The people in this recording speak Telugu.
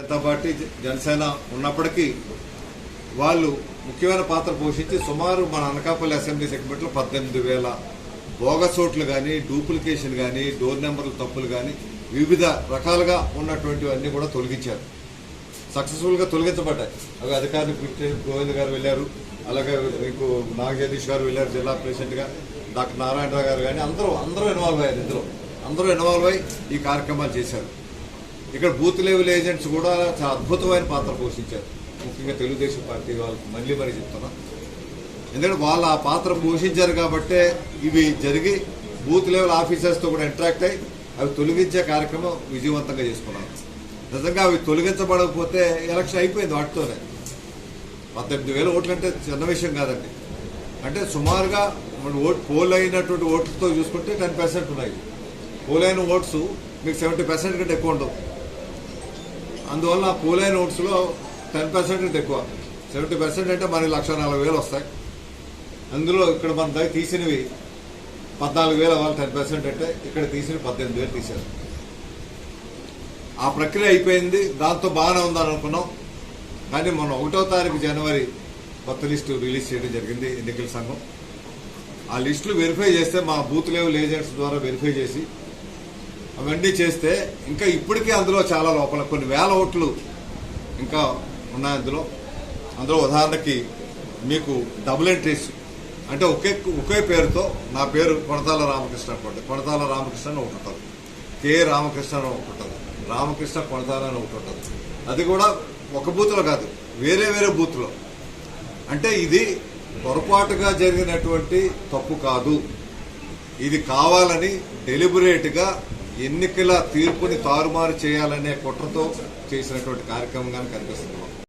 జనతా పార్టీ జనసేన ఉన్నప్పటికీ వాళ్ళు ముఖ్యమైన పాత్ర పోషించి సుమారు మన అనకాపల్లి అసెంబ్లీ సెగ్మెంట్లో పద్దెనిమిది వేల బోగసోట్లు కానీ డూప్లికేషన్ కానీ డోర్ నెంబర్ల తప్పులు కానీ వివిధ రకాలుగా ఉన్నటువంటివన్నీ కూడా తొలగించారు. సక్సెస్ఫుల్గా తొలగించబడ్డాయి. అవి అధికారులు గోవింద్ గారు వెళ్ళారు అలాగే మీకు నాగజగదీష్ గారు వెళ్ళారు జిల్లా ప్రెసిడెంట్గా డాక్టర్ నారాయణరావు గారు కానీ అందరూ అందరూ ఇన్వాల్వ్ అయ్యారు ఇందులో. అందరూ ఇన్వాల్వ్ అయ్యి ఈ కార్యక్రమాలు చేశారు. ఇక్కడ బూత్ లెవెల్ ఏజెంట్స్ కూడా చాలా అద్భుతమైన పాత్ర పోషించారు. ముఖ్యంగా తెలుగుదేశం పార్టీ వాళ్ళకి మళ్ళీ మరి చెప్తున్నా. ఎందుకంటే వాళ్ళు ఆ పాత్ర పోషించారు కాబట్టే ఇవి జరిగి బూత్ లెవెల్ ఆఫీసర్స్తో కూడా ఇంటరాక్ట్ అయ్యి అవి తొలగించే కార్యక్రమం విజయవంతంగా చేసుకున్నారు. నిజంగా అవి తొలగించబడకపోతే ఎలక్షన్ అయిపోయింది వాటితోనే. పద్దెనిమిది వేల ఓట్లు అంటే చిన్న విషయం కాదండి. అంటే సుమారుగా మన ఓట్ పోల్ అయినటువంటి ఓట్లతో చూసుకుంటే టెన్ పర్సెంట్ ఉన్నాయి. పోల్ అయిన ఓట్స్ మీకు సెవెంటీ పర్సెంట్ కంటే ఎక్కువ ఉండవు. అందువల్ల పూలే నోట్స్లో టెన్ పర్సెంట్ ఎక్కువ సెవెంటీ పర్సెంట్ అంటే మనకి లక్ష నలభై వేలు వస్తాయి. అందులో ఇక్కడ మన దగ్గర తీసినవి పద్నాలుగు వేలు అవ్వాలి టెన్ పర్సెంట్ అంటే ఇక్కడ తీసిన పద్దెనిమిది వేలు తీశారు. ఆ ప్రక్రియ అయిపోయింది. దాంతో బాగానే ఉందని అనుకున్నాం. కానీ మొన్న ఒకటో తారీఖు జనవరి కొత్త లిస్టు రిలీజ్ చేయడం జరిగింది ఎన్నికల సంఘం. ఆ లిస్టులు వెరిఫై చేస్తే మా బూత్ లెవెల్ ఏజెంట్స్ ద్వారా వెరిఫై చేసి అవన్నీ చేస్తే ఇంకా ఇప్పటికీ అందులో చాలా లోపల కొన్ని వేల ఓట్లు ఇంకా ఉన్నాయి అందులో. అందులో ఉదాహరణకి మీకు డబుల్ ఎంట్రీస్ అంటే ఒకే ఒకే పేరుతో నా పేరు కొడతాల రామకృష్ణ అనుకోండి కొడతాల రామకృష్ణ అని ఒకటి ఉంటుంది. కే రామకృష్ణ అని ఒకటి ఉంటుంది. రామకృష్ణ కొడతాల అని ఒకటి ఉంటుంది. అది కూడా ఒక బూత్లో కాదు వేరే వేరే బూత్లో. అంటే ఇది పొరపాటుగా జరిగినటువంటి తప్పు కాదు. ఇది కావాలని డెలిబరేట్గా ఎన్నికల తీర్పుని తారుమారు చేయాలనే కుట్రతో చేసినటువంటి కార్యక్రమంగా కనిపిస్తుంది.